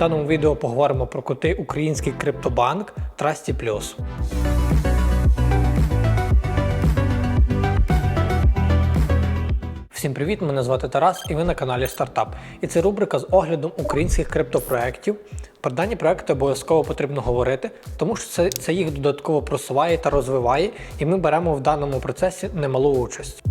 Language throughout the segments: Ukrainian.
даному відео поговоримо про крутий український криптобанк Trusty Plus. Всім привіт! Мене звати Тарас, і ви на каналі Стартап. І це рубрика з оглядом українських криптопроєктів. Про дані проекти обов'язково потрібно говорити, тому що це, це їх додатково просуває та розвиває, і ми беремо в даному процесі немалу участь.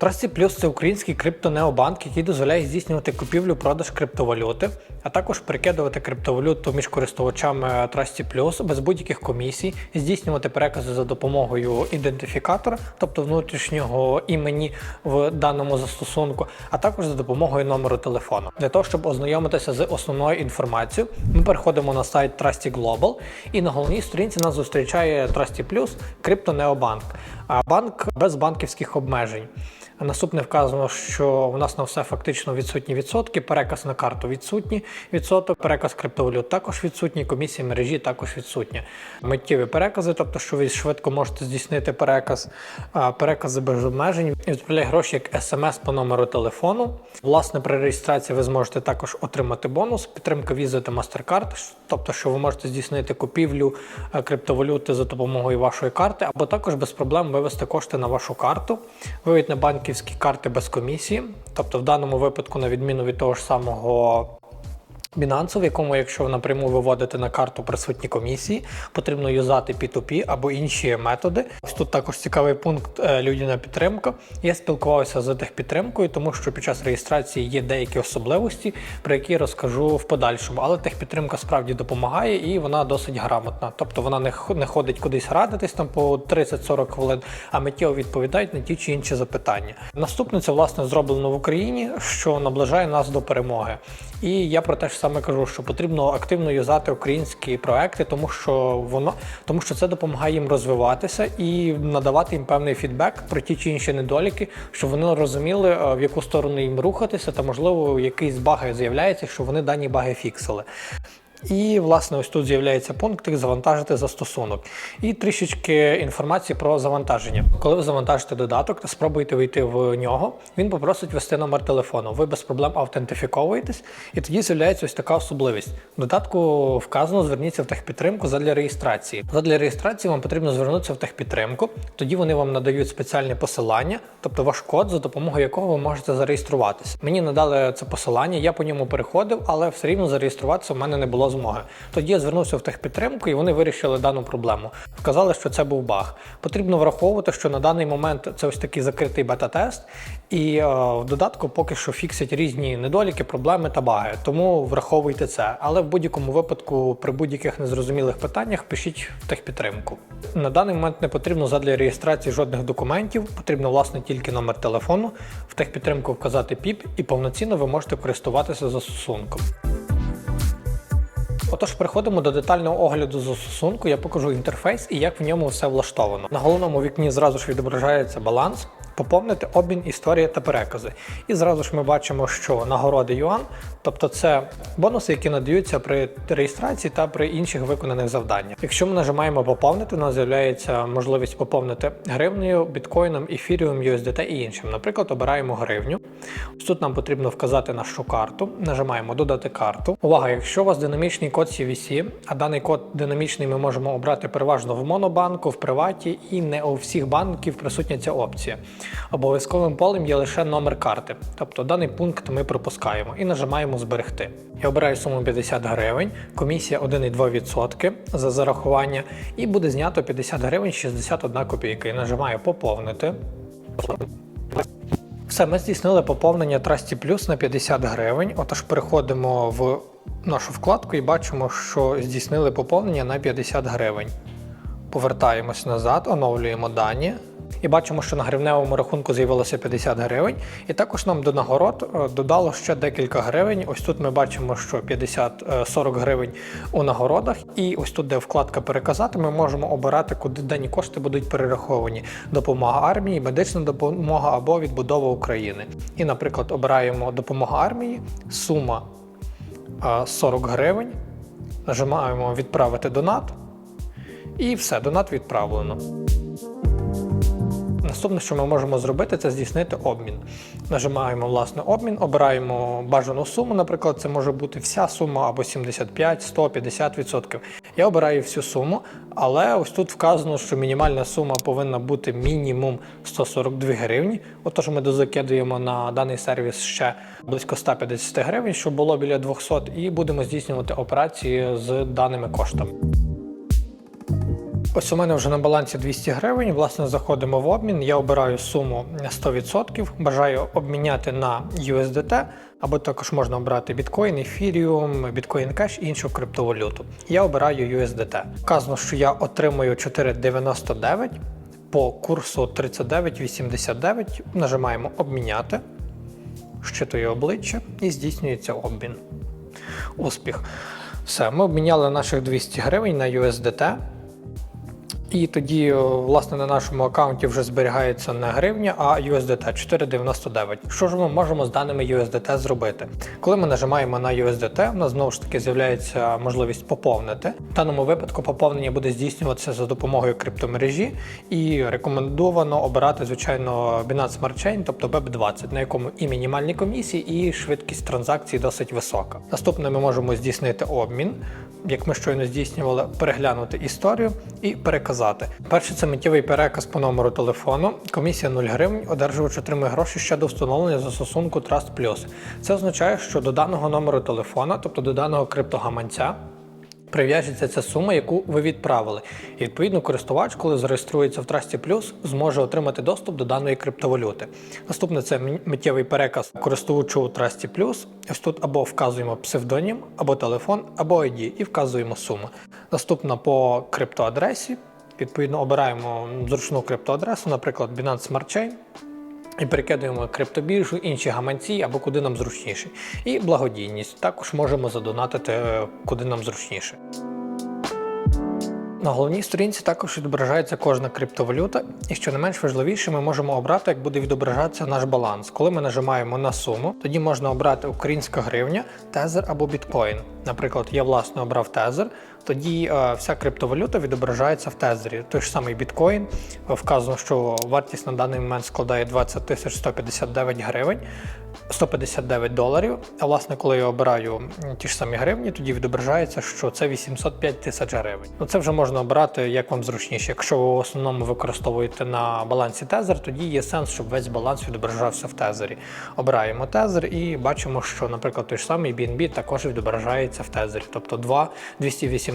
Trusty Plus – це український криптонеобанк, який дозволяє здійснювати купівлю-продаж криптовалюти, а також перекидувати криптовалюту між користувачами Trusty Plus без будь-яких комісій, здійснювати перекази за допомогою ідентифікатора, тобто внутрішнього імені в даному застосунку, а також за допомогою номеру телефону. Для того, щоб ознайомитися з основною інформацією, ми переходимо на сайт Trusty Global, і на головній сторінці нас зустрічає Trusty Plus криптонеобанк, а банк без банківських обмежень. Наступне вказано, що у нас на все фактично відсутні відсотки, переказ на карту відсутні відсоток, переказ криптовалют також відсутній, комісія мережі також відсутня. Миттєві перекази, тобто, що ви швидко можете здійснити переказ, перекази без обмежень, відправляє гроші як смс по номеру телефону. Власне, при реєстрації ви зможете також отримати бонус, підтримка Visa та MasterCard, тобто, що ви можете здійснити купівлю е, криптовалюти за допомогою вашої карти, або також без проблем вивести кошти на вашу карту, вивід на банківські карти без комісії. Тобто, в даному випадку, на відміну від того ж самого Binance, в якому, якщо ви напряму виводите на карту присутні комісії, потрібно юзати P2P або інші методи. Ось тут також цікавий пункт е, людяна підтримка. Я спілкувався з техпідтримкою, тому що під час реєстрації є деякі особливості, про які розкажу в подальшому. Але техпідтримка справді допомагає і вона досить грамотна. Тобто вона не не ходить кудись радитись там по 30-40 хвилин, а миттєво відповідають на ті чи інші запитання. Наступне це власне зроблено в Україні, що наближає нас до перемоги. І я про те ж саме кажу, що потрібно активно юзати українські проекти, тому що воно тому що це допомагає їм розвиватися і надавати їм певний фідбек про ті чи інші недоліки, щоб вони розуміли, е, в яку сторону їм рухатися, та можливо якийсь баги з'являється, що вони дані баги фіксили. І, власне, ось тут з'являється пункт як завантажити застосунок. І трішечки інформації про завантаження. Коли ви завантажите додаток та спробуєте вийти в нього, він попросить ввести номер телефону. Ви без проблем автентифіковуєтесь, і тоді з'являється ось така особливість. В додатку вказано, зверніться в техпідтримку задля реєстрації. Задля реєстрації вам потрібно звернутися в техпідтримку, тоді вони вам надають спеціальне посилання, тобто ваш код, за допомогою якого ви можете зареєструватися. Мені надали це посилання, я по ньому переходив, але все рівно зареєструватися в мене не було змоги. Тоді я звернувся в техпідтримку і вони вирішили дану проблему. Вказали, що це був баг. Потрібно враховувати, що на даний момент це ось такий закритий бета-тест, і е, в додатку поки що фіксять різні недоліки, проблеми та баги. Тому враховуйте це. Але в будь-якому випадку, при будь-яких незрозумілих питаннях, пишіть в техпідтримку. На даний момент не потрібно задля реєстрації жодних документів, потрібно власне тільки номер телефону, в техпідтримку вказати ПІП, і повноцінно ви можете користуватися застосунком. Отож, переходимо до детального огляду застосунку. Я покажу інтерфейс і як в ньому все влаштовано. На головному вікні зразу ж відображається баланс, поповнити обмін, історія та перекази. І зразу ж ми бачимо, що нагороди юан, тобто це бонуси, які надаються при реєстрації та при інших виконаних завданнях. Якщо ми нажимаємо поповнити, у нас з'являється можливість поповнити гривнею, біткоїном, ефіріум, USDT і іншим. Наприклад, обираємо гривню. Тут нам потрібно вказати нашу карту. Нажимаємо додати карту. Увага, якщо у вас динамічний код CVC, а даний код динамічний ми можемо обрати переважно в монобанку, в приваті і не у всіх банків присутня ця опція. Обов'язковим полем є лише номер карти. Тобто даний пункт ми пропускаємо і нажимаємо зберегти. Я обираю суму 50 гривень, комісія 1,2% за зарахування, і буде знято 50 гривень 61 копійка. І нажимаю поповнити. Все, ми здійснили поповнення Trusty Plus на 50 гривень. Отож, переходимо в нашу вкладку і бачимо, що здійснили поповнення на 50 гривень. Повертаємось назад, оновлюємо дані. І бачимо, що на гривневому рахунку з'явилося 50 гривень. І також нам до нагород е, додало ще декілька гривень. Ось тут ми бачимо, що 50 е, 40 гривень у нагородах. І ось тут, де вкладка переказати, ми можемо обирати, куди дані кошти будуть перераховані: допомога армії, медична допомога або відбудова України. І, наприклад, обираємо допомога армії, сума е, 40 гривень. Нажимаємо відправити донат. І все, донат відправлено. Наступне, що ми можемо зробити, це здійснити обмін. Нажимаємо власне обмін, обираємо бажану суму. Наприклад, це може бути вся сума або 75, 100, 50%. Я обираю всю суму, але ось тут вказано, що мінімальна сума повинна бути мінімум 142 гривні. Отож, ми дозакидуємо на даний сервіс ще близько 150 гривень, щоб було біля 200, і будемо здійснювати операції з даними коштами. Ось у мене вже на балансі 200 гривень. Власне, заходимо в обмін. Я обираю суму 100%, бажаю обміняти на USDT, або також можна обрати біткоін, Ethereum, Bitcoin Cash і іншу криптовалюту. Я обираю USDT. Вказано, що я отримую 4,99 по курсу 39,89. Нажимаємо обміняти, щитує обличчя і здійснюється обмін. Успіх. Все, ми обміняли наших 200 гривень на USDT. І тоді, власне, на нашому аккаунті вже зберігається не гривня, а USDT 4,99. Що ж ми можемо з даними USDT зробити? Коли ми нажимаємо на USDT, у нас знову ж таки з'являється можливість поповнити. В даному випадку поповнення буде здійснюватися за допомогою криптомережі, і рекомендовано обирати, звичайно, Binance Smart Chain, тобто BEP20, на якому і мінімальні комісії, і швидкість транзакцій досить висока. Наступне ми можемо здійснити обмін як ми щойно здійснювали, переглянути історію і переказати. Перше це миттєвий переказ по номеру телефону. Комісія 0 гривень, одержувач отримує гроші ще до встановлення застосунку Trust Plus. Це означає, що до даного номеру телефона, тобто до даного криптогаманця, Прив'яжеться ця сума, яку ви відправили. І відповідно користувач, коли зареєструється в Trusty Plus, зможе отримати доступ до даної криптовалюти. Наступне це миттєвий переказ користувачу Trusty Plus. Ось тут або вказуємо псевдонім, або телефон, або ID і вказуємо суму. Наступна по криптоадресі. Відповідно, обираємо зручну криптоадресу, наприклад, Binance Smart Chain. І перекидуємо криптобіржу, інші гаманці або куди нам зручніше. І благодійність також можемо задонатити е, куди нам зручніше. На головній сторінці також відображається кожна криптовалюта, і що не менш важливіше, ми можемо обрати, як буде відображатися наш баланс. Коли ми нажимаємо на суму, тоді можна обрати українська гривня, тезер або біткоін. Наприклад, я власне обрав тезер, тоді е, вся криптовалюта відображається в тезері. Той ж самий біткоін вказано, що вартість на даний момент складає 20 тисяч 159 гривень. 159 доларів. А власне, коли я обираю ті ж самі гривні, тоді відображається, що це 805 тисяч гривень. Ну це вже можна обирати як вам зручніше. Якщо ви в основному використовуєте на балансі тезер, тоді є сенс, щоб весь баланс відображався в тезері. Обираємо тезер і бачимо, що, наприклад, той ж самий BNB також відображається в тезері, тобто 2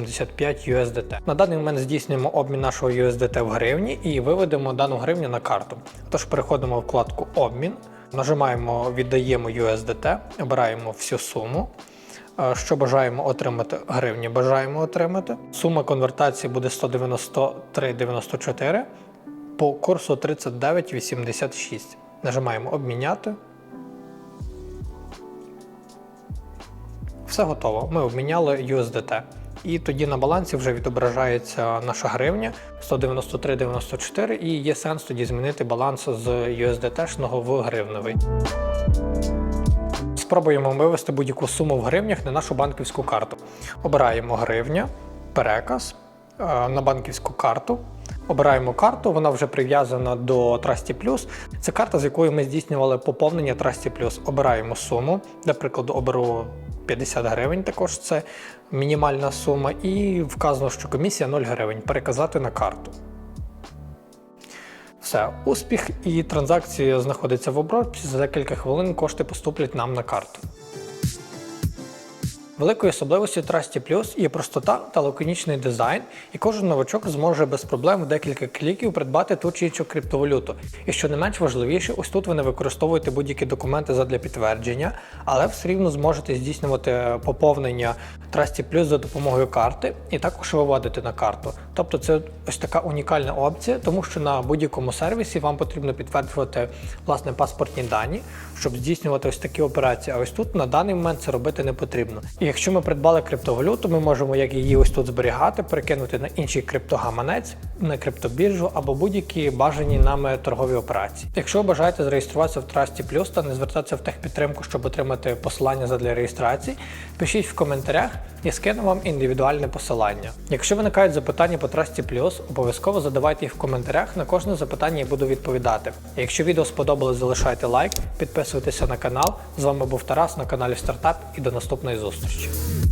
285 USDT. На даний момент здійснюємо обмін нашого USDT в гривні і виведемо дану гривню на карту. Тож переходимо в вкладку Обмін. Нажимаємо Віддаємо USDT, обираємо всю суму. Е, Що бажаємо отримати гривні, бажаємо отримати. Сума конвертації буде 193,94 по курсу 39,86. Нажимаємо Обміняти. Все готово. Ми обміняли USDT. І тоді на балансі вже відображається наша гривня 193,94 і є сенс тоді змінити баланс з USDT-шного в гривневий. Спробуємо вивести будь-яку суму в гривнях на нашу банківську карту. Обираємо гривня, переказ е, на банківську карту. Обираємо карту, вона вже прив'язана до Trusty Plus. Це карта, з якою ми здійснювали поповнення Trusty Plus. Обираємо суму. Для прикладу, оберу 50 гривень, також це мінімальна сума, і вказано, що комісія 0 гривень. Переказати на карту. Все, успіх і транзакція знаходиться в обробці. За декілька хвилин кошти поступлять нам на карту. Великою особливістю Trusty Plus є простота та лаконічний дизайн, і кожен новачок зможе без проблем в декілька кліків придбати ту чи іншу криптовалюту. І що не менш важливіше, ось тут ви не використовуєте будь-які документи задля підтвердження, але все рівно зможете здійснювати поповнення Trusty Plus за допомогою карти і також виводити на карту. Тобто це ось така унікальна опція, тому що на будь-якому сервісі вам потрібно підтверджувати власне паспортні дані, щоб здійснювати ось такі операції. А ось тут на даний момент це робити не потрібно. І якщо ми придбали криптовалюту, ми можемо як її ось тут зберігати, перекинути на інший криптогаманець, на криптобіржу або будь-які бажані нами торгові операції. Якщо ви бажаєте зареєструватися в Trusty Plus та не звертатися в техпідтримку, щоб отримати посилання задля реєстрації, пишіть в коментарях, я скину вам індивідуальне посилання. Якщо виникають запитання по Trusty Plus, обов'язково задавайте їх в коментарях. На кожне запитання я буду відповідати. Якщо відео сподобалось, залишайте лайк, підписуйтеся на канал. З вами був Тарас на каналі Стартап і до наступної зустрічі. przyjemność.